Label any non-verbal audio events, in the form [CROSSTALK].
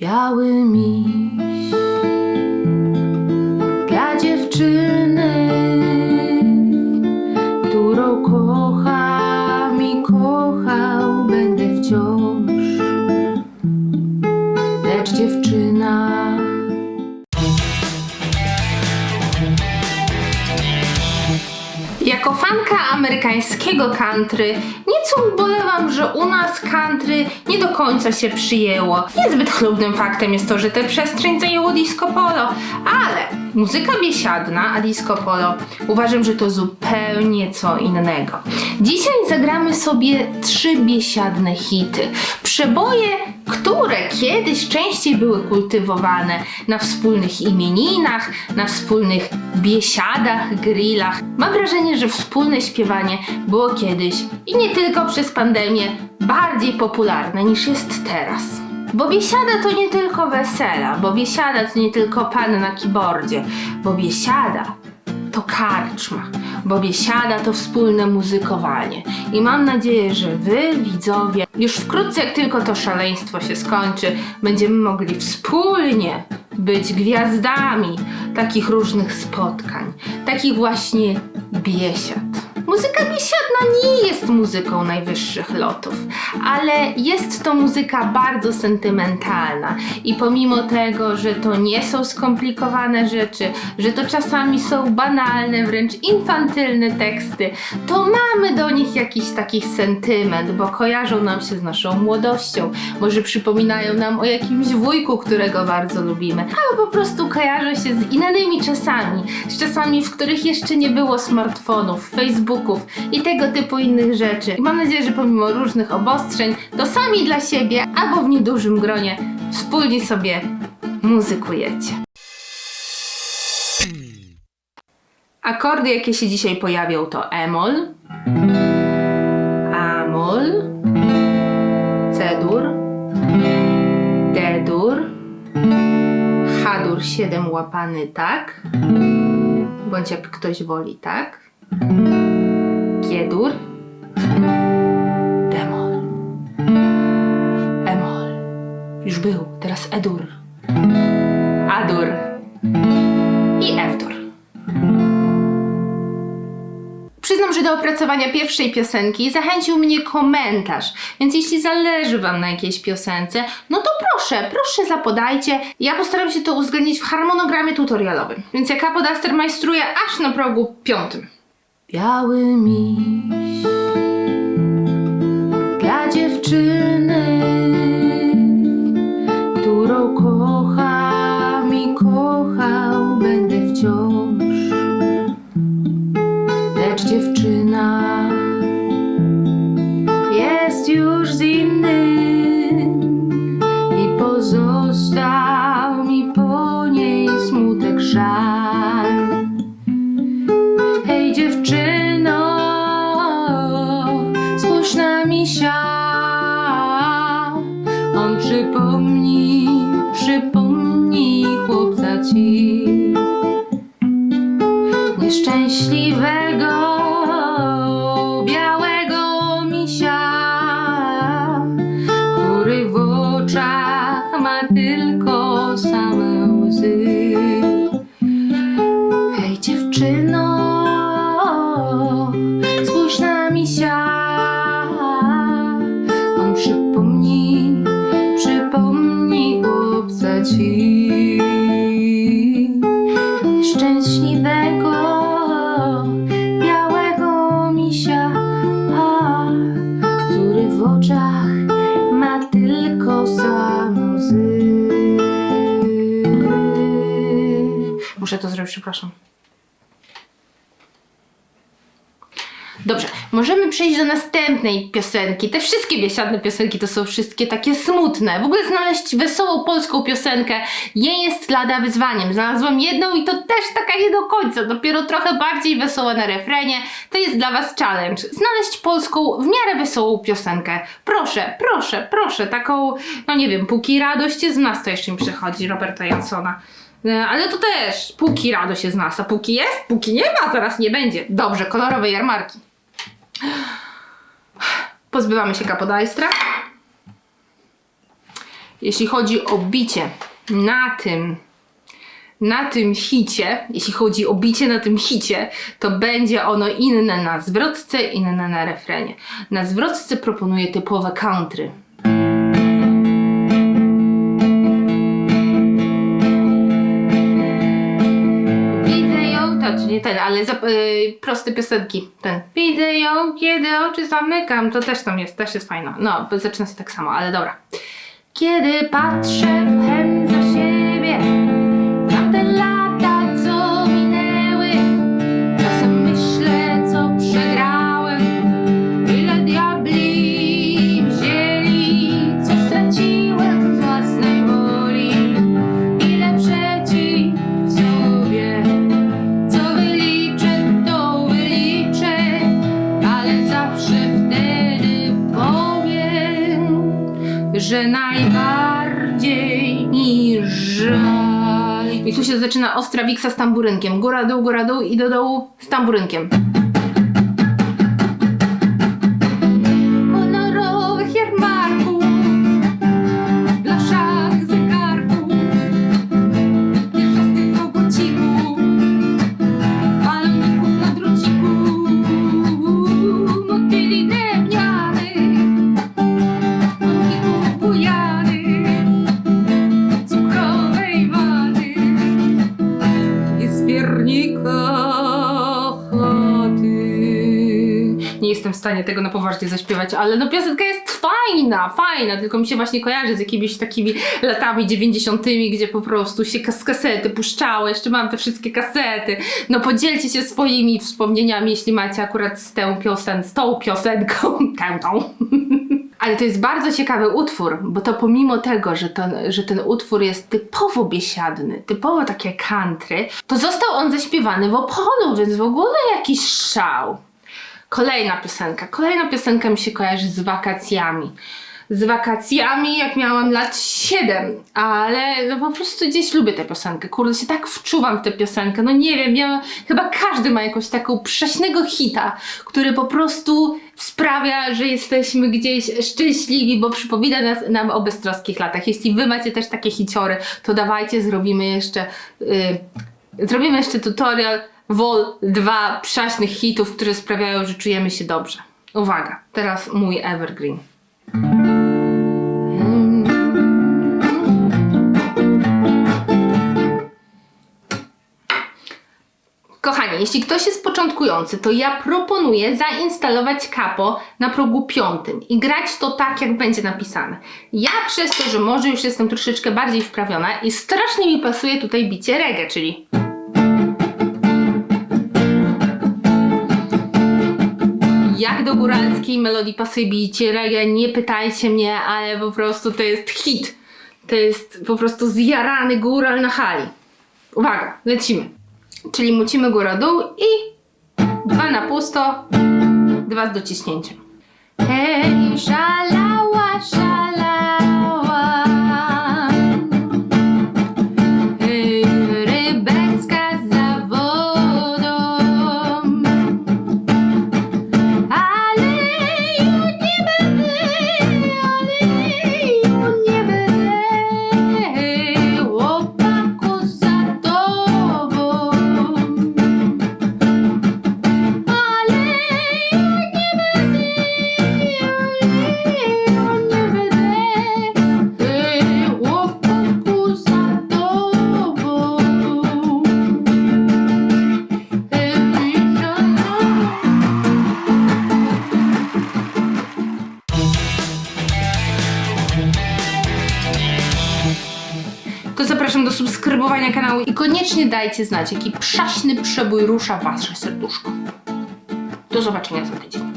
Biały miś Jako fanka amerykańskiego country nieco ubolewam, że u nas country nie do końca się przyjęło. Niezbyt chlubnym faktem jest to, że tę przestrzeń zajęło disco polo, ale muzyka biesiadna, a polo uważam, że to zupełnie co innego. Dzisiaj zagramy sobie trzy biesiadne hity. Przeboje, które kiedyś częściej były kultywowane na wspólnych imieninach, na wspólnych biesiadach, grillach. Mam wrażenie, że wspólne śpiewanie było kiedyś i nie tylko przez pandemię bardziej popularne niż jest teraz. Bo biesiada to nie tylko wesela, bo biesiada to nie tylko pan na keyboardzie, bo biesiada to karczma, bo biesiada to wspólne muzykowanie. I mam nadzieję, że wy, widzowie, już wkrótce, jak tylko to szaleństwo się skończy, będziemy mogli wspólnie być gwiazdami takich różnych spotkań, takich właśnie biesiad. Muzyka biesiadna nie jest muzyką najwyższych lotów, ale jest to muzyka bardzo sentymentalna. I pomimo tego, że to nie są skomplikowane rzeczy, że to czasami są banalne, wręcz infantylne teksty, to mamy do nich jakiś taki sentyment, bo kojarzą nam się z naszą młodością, może przypominają nam o jakimś wujku, którego bardzo lubimy, albo po prostu kojarzą się z innymi czasami, z czasami, w których jeszcze nie było smartfonów, Facebooków i tego typu innych rzeczy. I mam nadzieję, że pomimo różnych obostrzeń, to sami dla siebie albo w niedużym gronie wspólnie sobie muzykujecie. Akordy, jakie się dzisiaj pojawią, to E-moll, A-moll, C-dur, D-dur, H-dur 7 łapany tak, bądź jak ktoś woli tak, G-dur, D-moll, E-moll, już był, teraz E-dur, A-dur i F-dur. Przyznam, że do opracowania pierwszej piosenki zachęcił mnie komentarz, więc jeśli zależy Wam na jakiejś piosence, no to proszę, proszę zapodajcie. Ja postaram się to uwzględnić w harmonogramie tutorialowym, więc jak Apodaster majstruje aż na progu piątym. Biały miś. Dla dziewczyny, ci szczęśliwego białego misia, a, który w oczach ma tylko same łzy. Muszę to zrobić, przepraszam. Dobrze, możemy przejść do następnej piosenki. Te wszystkie biesiadne piosenki to są wszystkie takie smutne. W ogóle znaleźć wesołą polską piosenkę nie jest lada wyzwaniem. Znalazłam jedną i to też taka nie do końca, dopiero trochę bardziej wesoła na refrenie. To jest dla Was challenge. Znaleźć polską w miarę wesołą piosenkę. Proszę, proszę, proszę, taką, no nie wiem, póki radość jest z nas, to jeszcze mi przychodzi Roberta Jansona. E, Ale to też, póki radość jest z nas, a póki jest, póki nie ma, zaraz nie będzie. Dobrze, kolorowe jarmarki. Pozbywamy się kapodajstra. jeśli chodzi o bicie na tym na tym hicie, jeśli chodzi o bicie na tym hicie, to będzie ono inne na zwrotce, inne na refrenie. Na zwrotce proponuję typowe country. Nie ten, ale zap, y, proste piosenki. Ten. Widzę ją, kiedy oczy zamykam, to też tam jest, też jest fajna. No, zaczyna się tak samo, ale dobra. Kiedy patrzę w hen zaczyna ostra wiksa z tamburynkiem. Góra, dół, góra, dół i do dołu z tamburynkiem. Stanie tego na poważnie zaśpiewać, ale no piosenka jest fajna, fajna, tylko mi się właśnie kojarzy z jakimiś takimi latami 90., gdzie po prostu się z kasety puszczało, jeszcze mam te wszystkie kasety. No podzielcie się swoimi wspomnieniami, jeśli macie akurat z tą, piosen- z tą piosenką, [LAUGHS] tę tą. [LAUGHS] Ale to jest bardzo ciekawy utwór, bo to pomimo tego, że, to, że ten utwór jest typowo biesiadny, typowo takie country, to został on zaśpiewany w Opolu, więc w ogóle jakiś szał. Kolejna piosenka. Kolejna piosenka mi się kojarzy z wakacjami. Z wakacjami, jak miałam lat 7, ale no po prostu gdzieś lubię tę piosenkę. Kurde, się tak wczuwam w tę piosenkę. No nie wiem, ja, chyba każdy ma jakąś taką prześnego hita, który po prostu sprawia, że jesteśmy gdzieś szczęśliwi, bo przypomina nas, nam o beztroskich latach. Jeśli wy macie też takie hiciory, to dawajcie, zrobimy jeszcze, y, zrobimy jeszcze tutorial Vol 2 przaśnych hitów, które sprawiają, że czujemy się dobrze. Uwaga, teraz mój evergreen. Kochani, jeśli ktoś jest początkujący, to ja proponuję zainstalować kapo na progu piątym i grać to tak, jak będzie napisane. Ja przez to, że może już jestem troszeczkę bardziej wprawiona i strasznie mi pasuje tutaj bicie reggae, czyli jak do góralskiej melodii pasuje bicie reggae, nie pytajcie mnie, ale po prostu to jest hit. To jest po prostu zjarany góral na hali. Uwaga, lecimy. Czyli mucimy górę-dół i dwa na pusto, dwa z dociśnięciem. Hej, szalała, szalała. Kanału i koniecznie dajcie znać, jaki przaśny przebój rusza wasze serduszko. Do zobaczenia za tydzień.